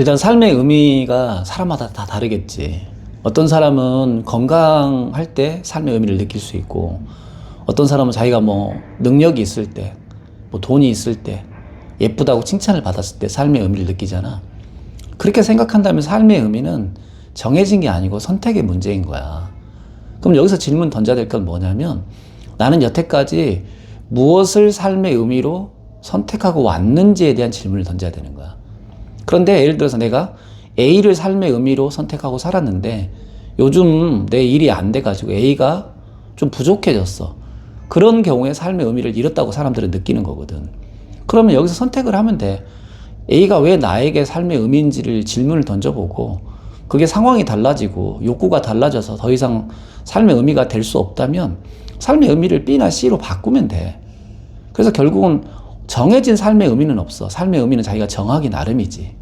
일단 삶의 의미가 사람마다 다 다르겠지. 어떤 사람은 건강할 때 삶의 의미를 느낄 수 있고, 어떤 사람은 자기가 뭐 능력이 있을 때, 뭐 돈이 있을 때, 예쁘다고 칭찬을 받았을 때 삶의 의미를 느끼잖아. 그렇게 생각한다면 삶의 의미는 정해진 게 아니고 선택의 문제인 거야. 그럼 여기서 질문 던져야 될 건 뭐냐면 나는 여태까지 무엇을 삶의 의미로 선택하고 왔는지에 대한 질문을 던져야 되는 거야. 그런데 예를 들어서 내가 A를 삶의 의미로 선택하고 살았는데 요즘 내 일이 안 돼가지고 A가 좀 부족해졌어. 그런 경우에 삶의 의미를 잃었다고 사람들은 느끼는 거거든. 그러면 여기서 선택을 하면 돼. A가 왜 나에게 삶의 의미인지를 질문을 던져보고 그게 상황이 달라지고 욕구가 달라져서 더 이상 삶의 의미가 될 수 없다면 삶의 의미를 B나 C로 바꾸면 돼. 그래서 결국은 정해진 삶의 의미는 없어. 삶의 의미는 자기가 정하기 나름이지.